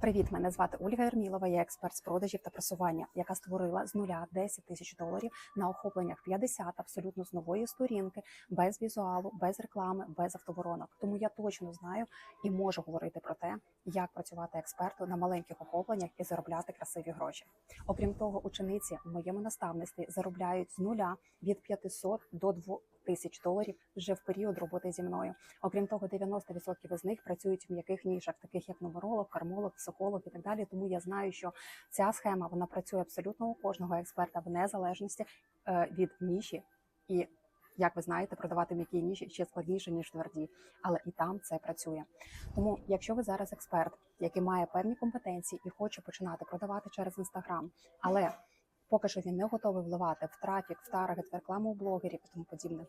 Привіт, мене звати Ольга Ермілова. Я експерт з продажів та просування, яка створила з нуля 10 тисяч доларів на охопленнях 50 абсолютно з нової сторінки, без візуалу, без реклами, без автоворонок. Тому я точно знаю і можу говорити про те, як працювати експерту на маленьких охопленнях і заробляти красиві гроші. Окрім того, учениці в моєму наставництві заробляють з нуля від 500 до 2 тисяч доларів вже в період роботи зі мною. Окрім того, 90% із них працюють в м'яких нішах, таких як нумеролог, кармолог, психолог і так далі. Тому я знаю, що ця схема вона працює абсолютно у кожного експерта в незалежності е, від ніші і. Як ви знаєте, продавати м'які ніші ще складніше ніж тверді, але і там це працює. Тому, якщо ви зараз експерт, який має певні компетенції і хоче починати продавати через інстаграм, але поки що він не готовий вливати в трафік, в таргет, в рекламу у блогерів і тому подібне.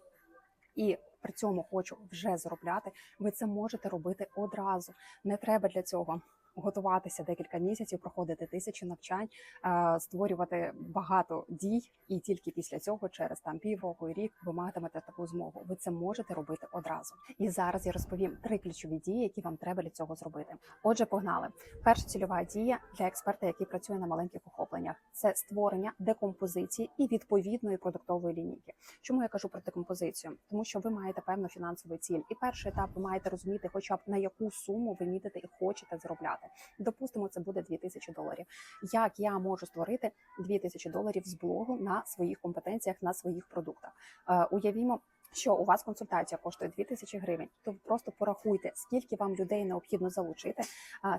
І при цьому хочу вже заробляти. Ви це можете робити одразу. Не треба для цього готуватися декілька місяців, проходити тисячі навчань, е, створювати багато дій, і тільки після цього, через там півроку і рік, ви матимете таку змогу. Ви це можете робити одразу. І зараз я розповім три ключові дії, які вам треба для цього зробити. Отже, погнали. Перша цільова дія для експерта, який працює на маленьких охопленнях, це створення декомпозиції і відповідної продуктової лінійки. Чому я кажу про декомпозицію? Тому що ви маєте певну фінансову ціль, і перший етап ви маєте розуміти, хоча б на яку суму ви мітите і хочете заробляти. Допустимо, це буде 2000 доларів. Як я можу створити 2000 доларів з блогу на своїх компетенціях, на своїх продуктах? Е, уявімо. Що у вас консультація коштує 2000 гривень, то просто порахуйте, скільки вам людей необхідно залучити,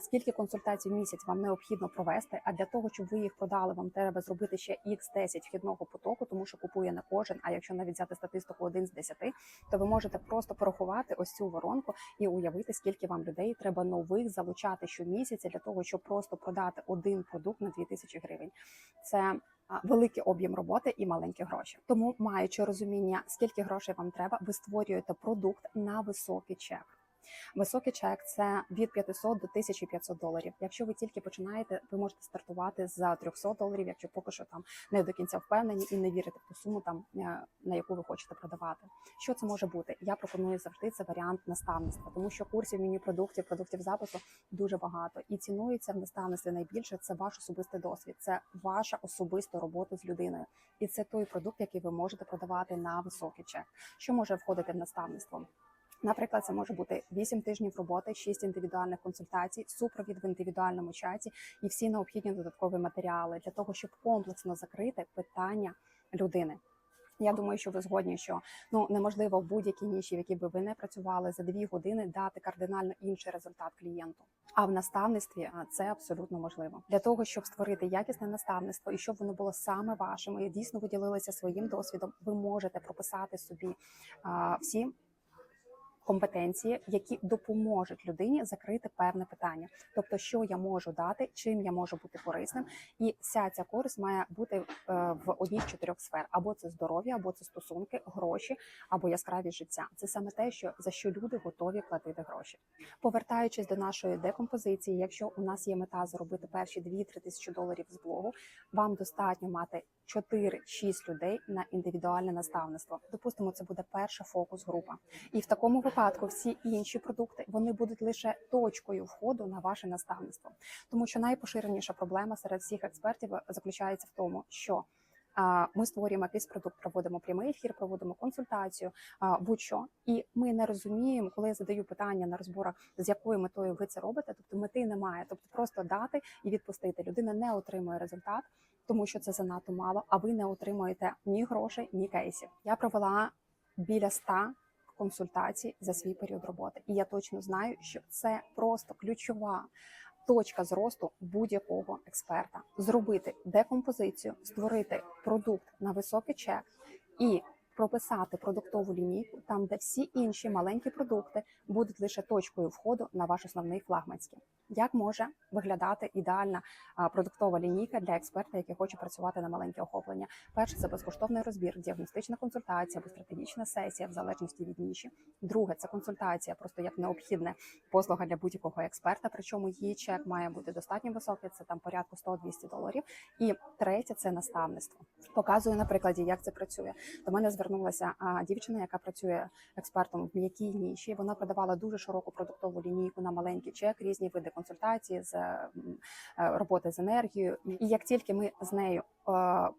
скільки консультацій в місяць вам необхідно провести. А для того, щоб ви їх продали, вам треба зробити ще x 10 вхідного потоку, тому що купує не кожен. А якщо навіть взяти статистику 1 з 10, то ви можете просто порахувати ось цю воронку і уявити, скільки вам людей треба нових залучати щомісяця для того, щоб просто продати один продукт на 2000 гривень. Це великий об'єм роботи і маленькі гроші. Тому, маючи розуміння, скільки грошей вам треба, ви створюєте продукт на високий чек. Високий чек це від 500 до 1500 доларів. Якщо ви тільки починаєте, ви можете стартувати за 300 доларів, якщо поки що там не до кінця впевнені і не вірите в ту суму, там е, на яку ви хочете продавати. Що це може бути? Я пропоную завжди це варіант наставництва, тому що курсів, міні-продуктів, продуктів запису дуже багато і цінується в наставництві найбільше. Це ваш особистий досвід, це ваша особиста робота з людиною, і це той продукт, який ви можете продавати на високий чек. Що може входити в наставництво? Наприклад, це може бути 8 тижнів роботи, 6 індивідуальних консультацій, супровід в індивідуальному чаті і всі необхідні додаткові матеріали для того, щоб комплексно закрити питання людини. Я думаю, що ви згодні, що ну неможливо в будь-якій ніші, в якій би ви не працювали за дві години, дати кардинально інший результат клієнту. А в наставництві це абсолютно можливо для того, щоб створити якісне наставництво і щоб воно було саме вашим і дійсно ви ділилися своїм досвідом. Ви можете прописати собі а, всі компетенції, які допоможуть людині закрити певне питання, тобто, що я можу дати, чим я можу бути корисним, і вся ця користь має бути е, в одній з чотирьох сфер: або це здоров'я, або це стосунки, гроші, або яскраві життя. Це саме те, що за що люди готові платити гроші. Повертаючись до нашої декомпозиції, якщо у нас є мета заробити перші 2-3 тисячі доларів з блогу, вам достатньо мати 4-6 людей на індивідуальне наставництво. Допустимо, це буде перша фокус-група, і в такому випадку всі інші продукти вони будуть лише точкою входу на ваше наставництво, тому що найпоширеніша проблема серед всіх експертів заключається в тому, що ми створюємо якийсь продукт, проводимо прямий ефір, проводимо консультацію, будь-що, і ми не розуміємо, коли я задаю питання на розборах, з якою метою ви це робите. Тобто мети немає, тобто просто дати і відпустити. Людина не отримує результат, тому що це занадто мало. А ви не отримуєте ні грошей, ні кейсів. Я провела біля 100 консультацій за свій період роботи, і я точно знаю, що це просто ключова. Точка зросту будь-якого експерта зробити декомпозицію, створити продукт на високий чек і прописати продуктову лінійку там, де всі інші маленькі продукти будуть лише точкою входу на ваш основний флагманський. Як може виглядати ідеальна продуктова лінійка для експерта, який хоче працювати на маленьке охоплення? Перше це безкоштовний розбір, діагностична консультація або стратегічна сесія в залежності від ніші. Друге це консультація, просто як необхідна послуга для будь-якого експерта. Причому її чек має бути достатньо високий, це там порядку 100-200 доларів. І третє це наставництво. Показую на прикладі, як це працює. До мене звернулася дівчина, яка працює експертом в м'якій ніші. Вона продавала дуже широку продуктову лінійку на маленький чек, різні види консультації, з е, роботи з енергією. І як тільки ми з нею е,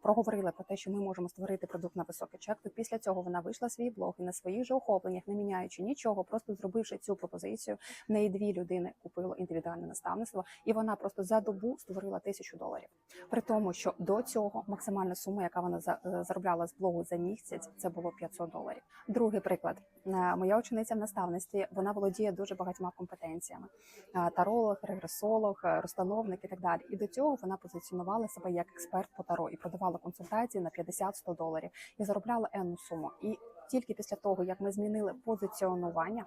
проговорили про те, що ми можемо створити продукт на високий чек, то після цього вона вийшла свій блог і на своїх же охопленнях, не міняючи нічого, просто зробивши цю пропозицію. В неї дві людини купило індивідуальне наставництво, і вона просто за добу створила тисячу доларів. При тому, що до цього максимальна сума, яка вона е, заробляла з блогу за місяць, це було 500 доларів. Другий приклад: Е, моя учениця в наставництві вона володіє дуже багатьма компетенціями: Е, таролог, регресолог, е, розстановник і так далі. І до цього вона позиціонувала себе як експерт по таро і продавала консультації на 50-100 доларів і заробляла енну суму. І тільки після того, як ми змінили позиціонування,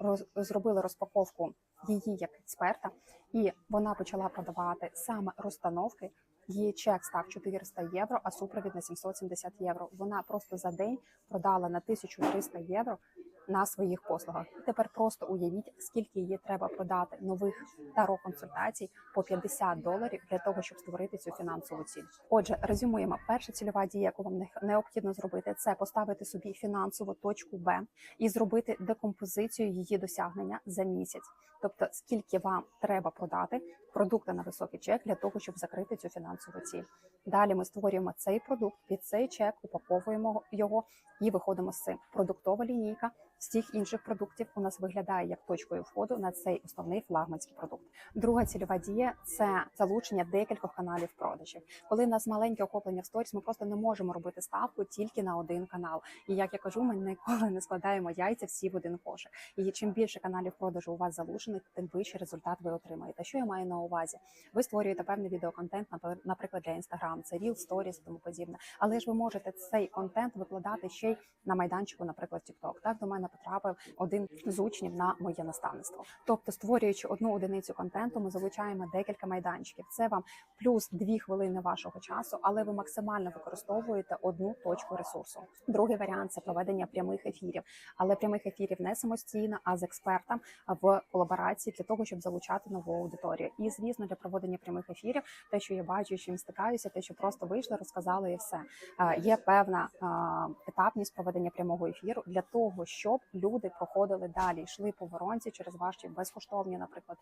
роз, зробили розпаковку її як експерта, і вона почала продавати саме розстановки. Її чек став 400 євро, а супровід на 770 євро. Вона просто за день продала на 1300 євро на своїх послугах. І тепер просто уявіть, скільки їй треба продати нових таро консультацій по 50 доларів для того, щоб створити цю фінансову ціль. Отже, резюмуємо. Перша цільова дія, яку вам необхідно зробити, це поставити собі фінансову точку Б і зробити декомпозицію її досягнення за місяць. Тобто, скільки вам треба продати продукти на високий чек для того, щоб закрити цю фінансову ціль. Далі ми створюємо цей продукт під цей чек, упаковуємо його і виходимо з цим. Продуктова лінійка всіх інших продуктів у нас виглядає як точкою входу на цей основний флагманський продукт. Друга цільова дія це залучення декількох каналів продажів. Коли в нас маленьке охоплення в сторіс, ми просто не можемо робити ставку тільки на один канал. І як я кажу, ми ніколи не складаємо яйця всі в один кошик. І чим більше каналів продажу у вас залучених, тим вищий результат ви отримаєте. Що я маю на увазі? Ви створюєте певний відеоконтент, наприклад, для Instagram, це Reel, Stories тому подібне. Але ж ви можете цей контент викладати ще й на майданчику, наприклад, TikTok. Так до мене потрапив один з учнів на моє наставництво. Тобто, створюючи одну одиницю контенту, ми залучаємо декілька майданчиків. Це вам плюс дві хвилини вашого часу, але ви максимально використовуєте одну точку ресурсу. Другий варіант це проведення прямих ефірів, але прямих ефірів не самостійно, а з експертом в колаборації для того, щоб залучати нову аудиторію. І звісно, для проведення прямих ефірів, те, що я бачу, чим стикаюся, те, що просто вийшли, розказали і все. Е, Є певна е, етапність проведення прямого ефіру для того, щоб люди проходили далі, йшли по воронці через ваші безкоштовні, наприклад,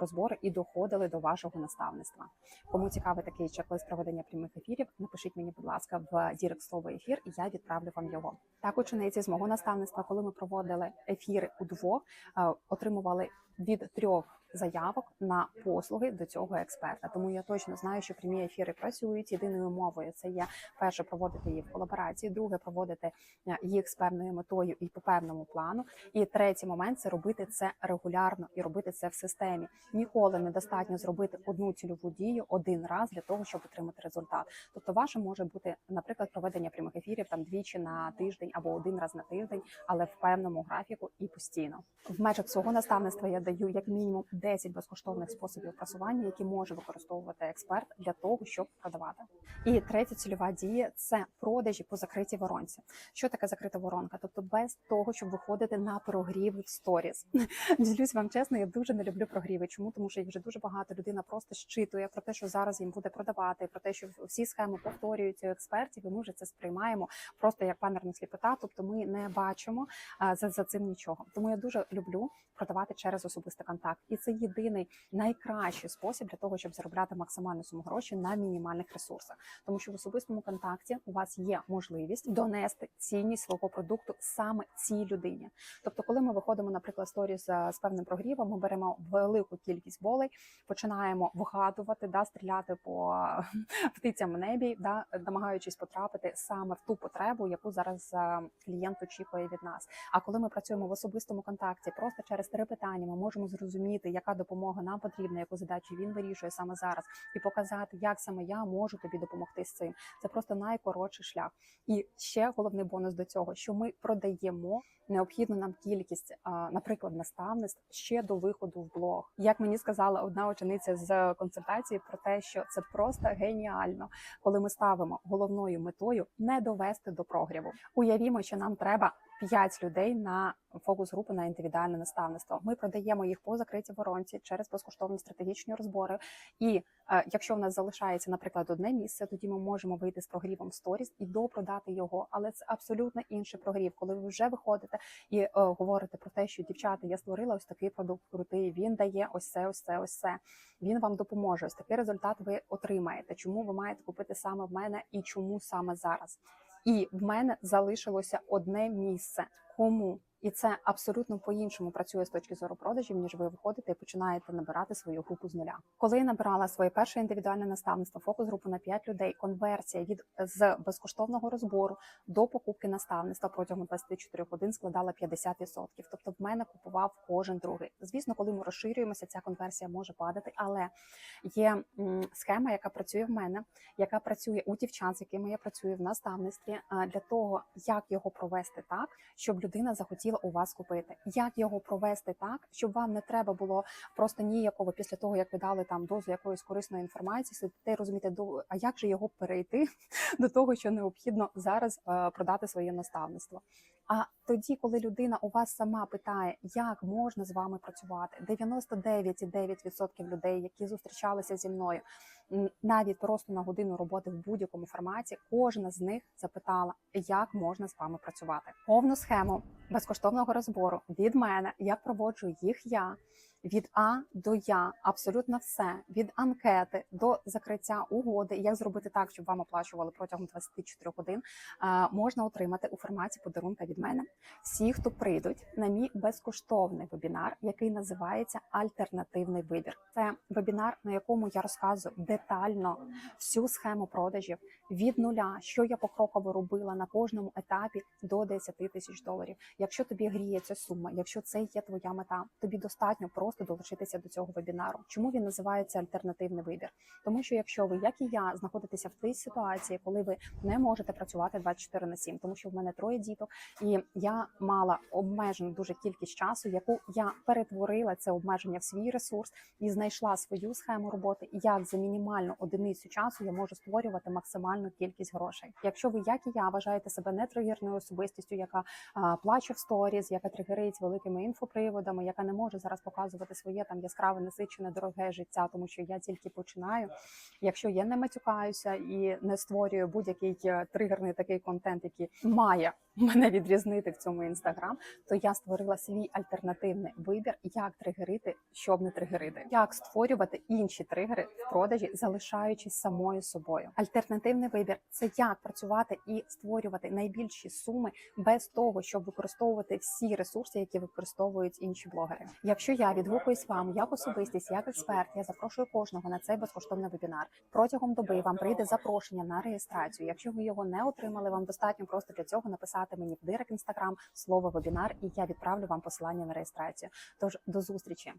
розбори і доходили до вашого наставництва. Кому цікавий такий чек-лист проведення прямих ефірів, напишіть мені, будь ласка, в дірект слово ефір, і я відправлю вам його. Так, учениці з мого наставництва, коли ми проводили ефіри удвох, е, отримували від трьох заявок на послуги до цього експерта. Тому я точно знаю, що прямі ефіри працюють. Єдиною умовою це є перше проводити її в колаборації, друге проводити е, їх з певною метою і по певному плану. І третій момент це робити це регулярно і робити це в системі. Ніколи не достатньо зробити одну цільову дію один раз для того, щоб отримати результат. Тобто, ваше може бути, наприклад, проведення прямих ефірів там двічі на тиждень або один раз на тиждень, але в певному графіку і постійно. В межах свого наставництва я даю як мінімум 10 безкоштовних способів просування, які може використовувати експерт для того, щоб продавати. І третя цільова дія це продажі по закритій воронці. Що таке закрита воронка? Тобто без того, щоб виходити на прогріви в сторіс. Ділюсь вам чесно, я дуже не люблю прогріви. Чому? Тому що їх вже дуже багато людина просто щитує про те, що зараз їм буде продавати, про те, що всі схеми повторюються у експертів, і ми вже це сприймаємо просто як панерна сліпота. Тобто ми не бачимо а, за, за цим нічого. Тому я дуже люблю продавати через особистий контакт, і це єдиний найкращий спосіб для того, щоб заробляти максимальну суму грошей на мінімальних ресурсах, тому що в особистому контакті у вас є можливість донести цінність свого продукту саме цій людині. Тобто, коли ми виходимо, наприклад, сторіс з певним прогрівом, ми беремо велику кількість болей, починаємо вгадувати, да, стріляти по птицям в небі, да, намагаючись потрапити саме в ту потребу, яку зараз е, клієнт очікує від нас. А коли ми працюємо в особистому контакті, просто через три питання ми можемо зрозуміти, яка допомога нам потрібна, яку задачу він вирішує саме зараз, і показати, як саме я можу тобі допомогти з цим. Це просто найкоротший шлях. І ще головний бонус до цього, що ми продаємо необхідну нам кількість, наприклад, наставництв ще до виходу в блог. Як мені сказала одна учениця з консультації про те, що це просто геніально, коли ми ставимо головною метою не довести до прогріву. Уявімо, що нам треба 5 людей на фокус групу на індивідуальне наставництво. Ми продаємо їх по закритій воронці через безкоштовні стратегічні розбори. І е, якщо в нас залишається, наприклад, одне місце, тоді ми можемо вийти з прогрівом сторіс і допродати його. Але це абсолютно інший прогрів, коли ви вже виходите і е, говорите про те, що дівчата, я створила ось такий продукт крутий. Він дає ось це, ось це, ось це. Він вам допоможе. Ось такий результат ви отримаєте. Чому ви маєте купити саме в мене і чому саме зараз? І в мене залишилося одне місце. Кому? І це абсолютно по-іншому працює з точки зору продажів, ніж ви виходите і починаєте набирати свою групу з нуля. Коли я набирала своє перше індивідуальне наставництво, фокус групу на 5 людей, конверсія від з безкоштовного розбору до покупки наставництва протягом 24 годин складала 50%. Тобто в мене купував кожен другий. Звісно, коли ми розширюємося, ця конверсія може падати, але є схема, яка працює в мене, яка працює у дівчат, з якими я працюю в наставництві, для того, як його провести так, щоб людина захотіла у вас купити. Як його провести так, щоб вам не треба було просто ніякого після того, як ви дали там дозу якоїсь корисної інформації, сидите розумієте, а як же його перейти до того, що необхідно зараз е, продати своє наставництво. А тоді, коли людина у вас сама питає, як можна з вами працювати, 99,9% людей, які зустрічалися зі мною, навіть просто на годину роботи в будь-якому форматі, кожна з них запитала, як можна з вами працювати. Повну схему безкоштовного розбору від мене, як проводжу їх я. Від А до Я абсолютно все від анкети до закриття угоди, як зробити так, щоб вам оплачували протягом 24 годин, можна отримати у форматі подарунка від мене. Всі, хто прийдуть на мій безкоштовний вебінар, який називається Альтернативний вибір. Це вебінар, на якому я розказую детально всю схему продажів від нуля, що я покроково робила на кожному етапі до 10 тисяч доларів. Якщо тобі гріє ця сума, якщо це є твоя мета, тобі достатньо просто долучитися до цього вебінару. Чому він називається альтернативний вибір? Тому що якщо ви, як і я, знаходитеся в тій ситуації, коли ви не можете працювати 24 на 7, тому що в мене троє діток, і я мала обмежену дуже кількість часу, яку я перетворила це обмеження в свій ресурс і знайшла свою схему роботи, як за мінімальну одиницю часу я можу створювати максимальну кількість грошей. Якщо ви, як і я, вважаєте себе не тригерною особистістю, яка а, плаче в сторіз, яка тригерить великими інфоприводами, яка не може зараз показувати своє там яскраве насичене дороге життя, тому що я тільки починаю. Якщо я не матюкаюся і не створюю будь-який е, тригерний такий контент, який має мене відрізнити в цьому інстаграм, то я створила свій альтернативний вибір, як тригерити, щоб не тригерити, як створювати інші тригери в продажі, залишаючись самою собою. Альтернативний вибір це як працювати і створювати найбільші суми без того, щоб використовувати всі ресурси, які використовують інші блогери. Якщо я відгукуюсь вам як особистість, як експерт, я запрошую кожного на цей безкоштовний вебінар. Протягом доби вам прийде запрошення на реєстрацію. Якщо ви його не отримали, вам достатньо просто для цього написати мені в директ інстаграм слово вебінар, і я відправлю вам посилання на реєстрацію. Тож до зустрічі.